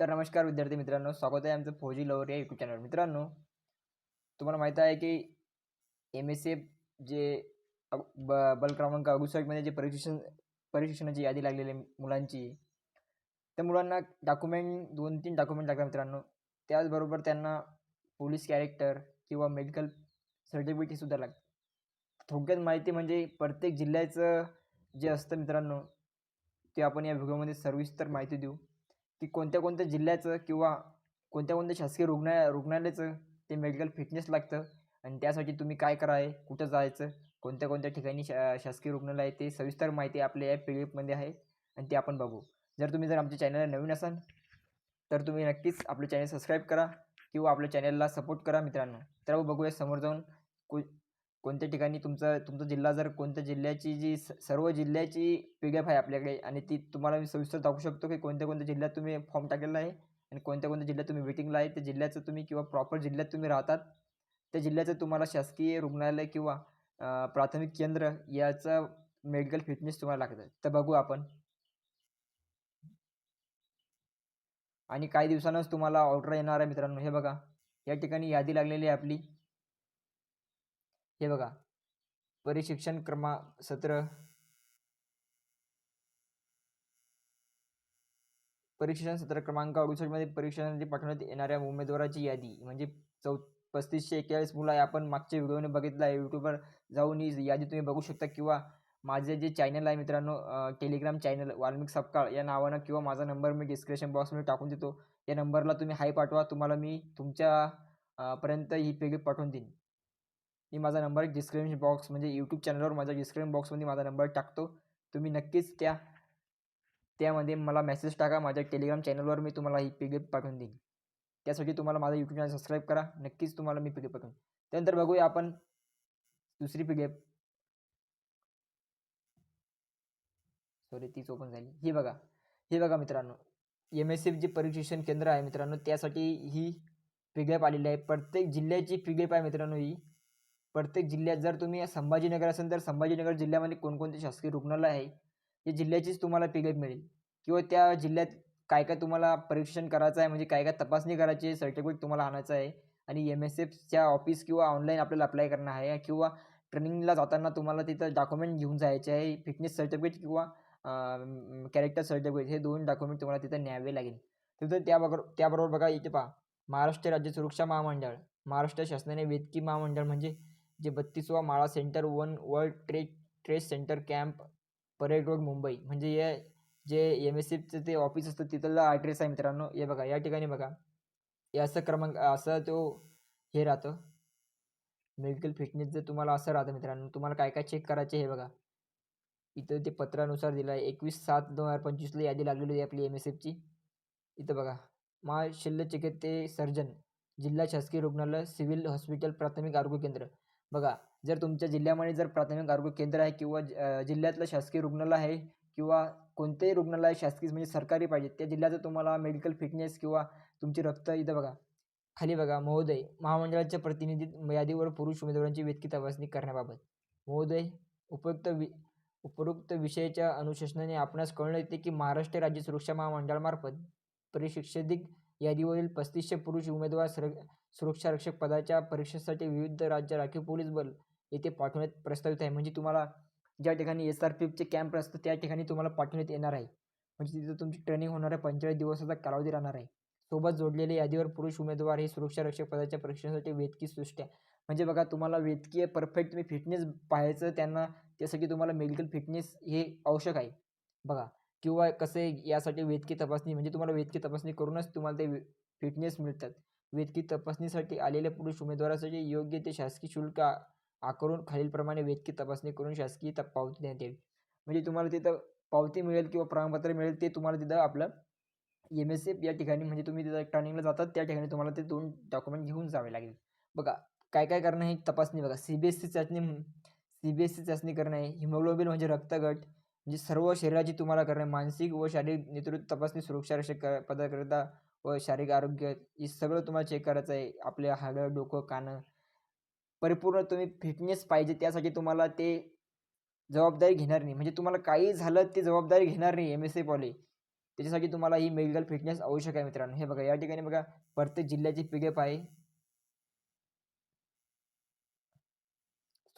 तर नमस्कार विद्यार्थी मित्रांनो स्वागत आहे आमचं फौजी लवर या यूट्यूब चॅनल मित्रांनो तुम्हाला माहीत आहे की एम एस एफ जे ब बल क्रमांक अडुसष्टमध्ये जे प्रशिक्षण प्रशिक्षणाची यादी लागलेली मुलांची त्या मुलांना डॉक्युमेंट दोन तीन डॉक्युमेंट लागतात मित्रांनो. त्याचबरोबर त्यांना पोलीस कॅरेक्टर किंवा मेडिकल सर्टिफिकेटसुद्धा लागतं. थोडक्यात माहिती म्हणजे प्रत्येक जिल्ह्याचं जे असतं मित्रांनो ते आपण या व्हिडिओमध्ये सर्विस्तर माहिती देऊ. की कोणत्या कोणत्या जिल्ह्याचं किंवा कोणत्या कोणत्या शासकीय रुग्णा रुग्णालयाचं ते मेडिकल फिटनेस लागतं आणि त्यासाठी तुम्ही काय कराय कुठं जायचं कोणत्या कोणत्या ठिकाणी शा शासकीय रुग्णालय आहे ते सविस्तर माहिती आपल्या या पी एफमध्ये आहे आणि ते आपण बघू. जर तुम्ही जर आमच्या चॅनलला नवीन असाल तर तुम्ही नक्कीच आपलं चॅनल सबस्क्राईब करा किंवा आपल्या चॅनलला सपोर्ट करा मित्रांनो. तर बघूया समोर जाऊन कु कोणत्या ठिकाणी तुमचा तुमचा जिल्हा जर कोणत्या जिल्ह्याची जी स सर्व जिल्ह्याची पी डी एफ आहे आपल्याकडे आणि ती तुम्हाला मी सविस्तर दाखवू शकतो की कोणत्या कोणत्या जिल्ह्यात तुम्ही फॉर्म टाकलेला आहे आणि कोणत्या कोणत्या जिल्ह्यात तुम्ही वेटिंगला आहे त्या जिल्ह्याचं तुम्ही किंवा प्रॉपर जिल्ह्यात तुम्ही राहतात त्या जिल्ह्याचं तुम्हाला शासकीय रुग्णालय किंवा प्राथमिक केंद्र याचं मेडिकल फिटनेस तुम्हाला लागतं तर बघू आपण. आणि काही दिवसांनाच तुम्हाला ऑर्डर येणार आहे मित्रांनो. हे बघा या ठिकाणी यादी लागलेली आहे आपली. हे बघा. परिशिक्षण क्रमा सत्र. परीक्षण सत्र क्रमांक अडुसष्टमध्ये परीक्षणासाठी पाठवण्यात येणाऱ्या उमेदवाराची यादी. म्हणजे चौ पस्तीसशे एक्केचाळीस मुलं आहे. आपण मागच्या व्हिडिओने बघितलं आहे. यूट्यूबवर जाऊन ही यादी तुम्ही बघू शकता. किंवा माझे जे चॅनल आहे मित्रांनो टेलिग्राम चॅनल वाल्मिक सपकाळ या नावानं किंवा माझा नंबर मी डिस्क्रिप्शन बॉक्समध्ये टाकून देतो. या नंबरला तुम्ही हाय पाठवा. तुम्हाला मी तुमच्या पर्यंत ही पेगी पाठवून देईन. मी माझा नंबर डिस्क्रिप्शन बॉक्स म्हणजे यूट्यूब चॅनलवर माझ्या डिस्क्रिप्शन बॉक्समध्ये माझा नंबर टाकतो. तुम्ही नक्कीच त्या त्यामध्ये मला मेसेज टाका. माझ्या टेलिग्राम चॅनलवर मी तुम्हाला ही पी पाठवून देईन. त्यासाठी तुम्हाला माझा यूट्यूब चॅनल सबस्क्राईब करा. नक्कीच तुम्हाला मी पी पाठवून त्यानंतर बघूया आपण दुसरी पी सॉरी तीच ओपन झाली. ही बघा. हे बघा मित्रांनो. एम एस एफ जे परीक्षण केंद्र आहे मित्रांनो. त्यासाठी ही पी आलेली आहे. प्रत्येक जिल्ह्याची पी आहे मित्रांनो ही. प्रत्येक जिल्ह्यात जर तुम्ही संभाजीनगर असेल तर संभाजीनगर जिल्ह्यामध्ये कोणकोणते शासकीय रुग्णालय आहे? या जिल्ह्याचीच तुम्हाला पिकअप मिळेल. किंवा त्या जिल्ह्यात काय काय तुम्हाला परीक्षण करायचं आहे? म्हणजे काय काय तपासणी करायची आहे? सर्टिफिकेट तुम्हाला आणायचं आहे? आणि एम एस एफच्या ऑफिस किंवा ऑनलाईन आपल्याला अप्लाय करणं आहे? किंवा ट्रेनिंगला जाताना तुम्हाला तिथं डॉक्युमेंट घेऊन जायचे आहे? फिटनेस सर्टिफिकेट किंवा कॅरेक्टर सर्टिफिकेट हे दोन डॉक्युमेंट तुम्हाला तिथं न्यावे लागेल. तिथं त्याबरोबर त्याबरोबर बघा इथे पहा. महाराष्ट्र राज्य सुरक्षा महामंडळ. महाराष्ट्र शासनाने वेदकी महामंडळ म्हणजे जे बत्तीसवा माळा centre one world trade trace centre camp parade road Mumbai. म्हणजे या जे एम एस एफचं ते ऑफिस असतं तिथला ॲड्रेस आहे मित्रांनो. हे बघा या ठिकाणी बघा. हे असं क्रमांक असं तो हे राहतं. मेडिकल फिटनेस जर तुम्हाला असं राहतं मित्रांनो तुम्हाला काय काय चेक करायचे हे बघा. इथं ते पत्रानुसार दिलं आहे. एकवीस सात दोन हजार पंचवीसला यादी लागलेली आहे आपली एम एस एफची इथं बघा. मा शल्य चिकित्से सर्जन जिल्हा शासकीय रुग्णालय सिव्हिल हॉस्पिटल प्राथमिक आरोग्य केंद्र. बघा जर तुमच्या जिल्ह्यामध्ये जर प्राथमिक आरोग्य केंद्र आहे किंवा ज- जिल्ह्यातलं शासकीय रुग्णालय आहे किंवा कोणतेही रुग्णालय शासकीय म्हणजे सरकारी पाहिजे त्या जिल्ह्याचं तुम्हाला मेडिकल फिटनेस किंवा तुमची रक्त इथं बघा खाली बघा महोदय महामंडळाच्या प्रतिनिधी यादीवर पुरुष उमेदवारांची वेतकी तपासणी करण्याबाबत. महोदय उपयुक्त वि उपरोक्त विषयाच्या अनुशासनाने आपणास कळून येते की महाराष्ट्र राज्य सुरक्षा महामंडळामार्फत परिशिक्षित यादीवरील पस्तीसशे पुरुष उमेदवार सर सुरक्षारक्षक पदाच्या परीक्षेसाठी विविध राज्य राखीव पोलीस बल येथे पाठवण्यात प्रस्तावित आहे. म्हणजे तुम्हाला ज्या ठिकाणी एस आर पी एफचे कॅम्प असतं त्या ठिकाणी तुम्हाला पाठवण्यात येणार आहे. म्हणजे तिथं तुमची ट्रेनिंग होणार आहे पंचेचाळीस दिवसाचा कालावधी राहणार आहे. सोबत जोडलेले यादीवर पुरुष उमेदवार हे सुरक्षारक्षक पदाच्या परीक्षेसाठी वेदकी सृष्ट्या. म्हणजे बघा तुम्हाला वेदकीय परफेक्ट तुम्ही फिटनेस पाहायचं त्यांना त्यासाठी तुम्हाला मेडिकल फिटनेस हे आवश्यक आहे. बघा किंवा कसं आहे यासाठी वेदकी तपासणी म्हणजे तुम्हाला वेदकी तपासणी करूनच तुम्हाला ते फिटनेस मिळतात. वेदकी तपासणीसाठी आलेल्या पुरुष उमेदवारासाठी योग्य ते शासकीय शुल्क आकारून खालीलप्रमाणे वेदकी तपासणी करून शासकीय पावती देण्यात येईल. म्हणजे तुम्हाला तिथं पावती मिळेल किंवा प्रमाणपत्र मिळेल ते तुम्हाला तिथं आपलं एम एस एफ या ठिकाणी म्हणजे तुम्ही तिथं ट्रेनिंगला जातात त्या ठिकाणी तुम्हाला ते दोन डॉक्युमेंट घेऊन जावे लागेल. बघा काय काय करणं हे तपासणी बघा. सी बी एस सी चाचणी सी बी एस सी चाचणी करणं आहे. हिमोग्लोबिन म्हणजे रक्तगट म्हणजे सर्व शरीराची तुम्हाला करणं मानसिक व शारीरिक नेतृत्व तपासणी सुरक्षा रक्षक पदाकरिता व शारीरिक आरोग्य हे सगळं तुम्हाला चेक करायचं आहे. आपले हाडं डोकं कानं. परिपूर्ण तुम्ही फिटनेस पाहिजे त्यासाठी तुम्हाला ते जबाबदारी घेणार नाही. म्हणजे तुम्हाला काही झालं ते जबाबदारी घेणार नाही एम एस एफवाले त्याच्यासाठी तुम्हाला ही मेडिकल फिटनेस आवश्यक आहे मित्रांनो. हे बघा या ठिकाणी बघा प्रत्येक जिल्ह्याची पिकअप आहे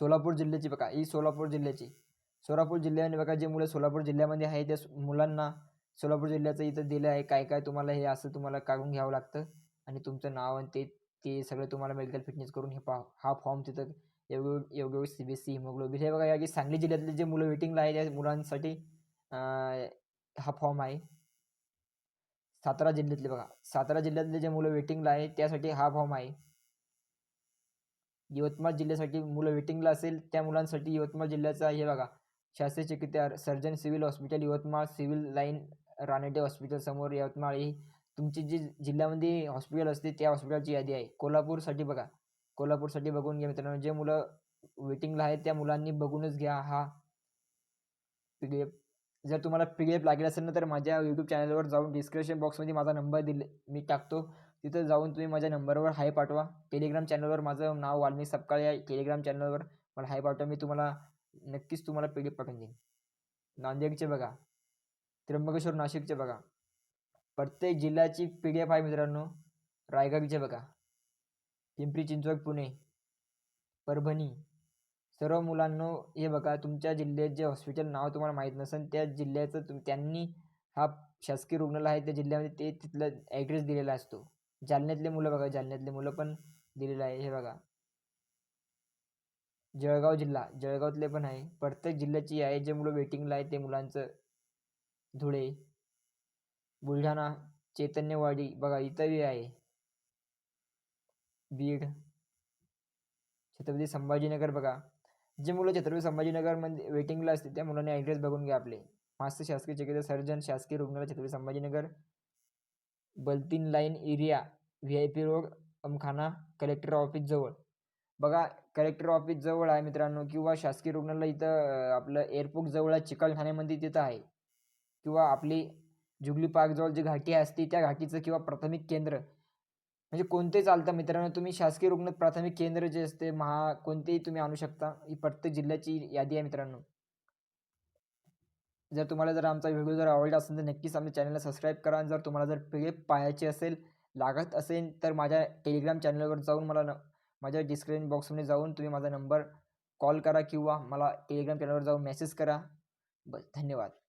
सोलापूर जिल्ह्याची बघा ही सोलापूर जिल्ह्याची. सोलापूर जिल्ह्याने बघा जे मुलं सोलापूर जिल्ह्यामध्ये आहे त्या मुलांना सोलापूर जिल्ह्याचं इथं दिलं आहे. काय काय तुम्हाला हे असं तुम्हाला काढून घ्यावं लागतं? आणि तुमचं नाव आणि ते ते सगळं तुम्हाला मेडिकल फिटनेस करून हे पा हा फॉर्म तिथं योग्य योग्य C B S C haemoglobin हे बघा या की सांगली जिल्ह्यातले जे मुलं वेटिंगला आहे त्या मुलांसाठी हा फॉर्म आहे. सातारा जिल्ह्यातले बघा. सातारा जिल्ह्यातले जे मुलं वेटिंगला आहे त्यासाठी हा फॉर्म आहे. यवतमाळ जिल्ह्यासाठी मुलं वेटिंगला असेल त्या मुलांसाठी यवतमाळ जिल्ह्याचा हे बघा शास्त्रीय चिकित्सा surgeon civil hospital Yavatmal civil line Ranete hospital समोर यवतमाळ ही तुमची जी जिल्ह्यामध्ये हॉस्पिटल असते त्या हॉस्पिटलची यादी आहे. कोल्हापूरसाठी बघा. कोल्हापूरसाठी बघून घ्या मित्रांनो. जे मुलं वेटिंगला आहेत त्या मुलांनी बघूनच घ्या हा पी डी एफ जर तुम्हाला पी डी एफ लागेल असेल ना तर माझ्या यूट्यूब चॅनलवर जाऊन डिस्क्रिप्शन बॉक्समध्ये माझा नंबर दिले मी टाकतो. तिथं जाऊन तुम्ही माझ्या नंबरवर हाय पाठवा. टेलिग्राम चॅनलवर माझं नाव वाल्मिक सपकाळ या टेलिग्राम चॅनलवर मला हाय पाठवा. मी तुम्हाला नक्कीच तुम्हाला पी डी एफ पाठवून देईन. नांदेडचे बघा त्र्यंबकेश्वर नाशिकचे बघा. प्रत्येक जिल्ह्याची पी डी एफ आहे मित्रांनो. रायगडचे बघा. पिंपरी चिंचवड पुणे परभणी. सर्व मुलांनो हे बघा तुमच्या जिल्ह्यात जे हॉस्पिटल नाव तुम्हाला माहीत नसेल त्या जिल्ह्याचं तुम त्यांनी हा शासकीय रुग्णालय आहे त्या जिल्ह्यामध्ये ते तिथलं ॲड्रेस दिलेला असतो. जालन्यातले मुलं बघा जालन्यातले मुलं पण दिलेलं आहे हे बघा. जळगाव जिल्हा. जळगावातले पण आहे. प्रत्येक जिल्ह्याची आहे जे मुलं वेटिंगला आहे ते मुलांचं धुळे बुलढाणा चैतन्यवाडी बघा इथंही आहे. बीड छत्रपती संभाजीनगर बघा. जे मुलं छत्रपती संभाजीनगरमध्ये वेटिंगला असते त्या मुलांनी ॲड्रेस बघून घ्या आपले. मास्टर शासकीय चिकित्सा सर्जन शासकीय रुग्णालय Chhatrapati Sambhajinagar. बलतीन line area V I P road Amkhana collector office जवळ. बघा कलेक्टर ऑफिस जवळ आहे मित्रांनो किंवा शासकीय रुग्णालय इथं आपलं एअरपोर्ट जवळ आहे चिकलठाण्यामध्ये तिथं आहे. किंवा आपली जुगली पार्कजवळ जी घाटी असते त्या घाटीचं किंवा प्राथमिक केंद्र. म्हणजे कोणते चालतं मित्रांनो तुम्ही शासकीय रुग्ण प्राथमिक केंद्र जे असते महा कोणतेही तुम्ही आणू शकता. ही प्रत्येक जिल्ह्याची यादी आहे मित्रांनो. जर तुम्हाला जर आमचा व्हिडिओ जर आवडला असेल तर नक्कीच आमच्या चॅनलला सबस्क्राईब करा. आणि जर तुम्हाला जर पी एफ असेल लागत असेल तर माझ्या टेलिग्राम चॅनलवर जाऊन मला न माझ्या डिस्क्रिप्शन बॉक्समध्ये जाऊन तुम्ही माझा नंबर कॉल करा किंवा मला टेलिग्राम चॅनलवर जाऊन मेसेज करा. बस धन्यवाद.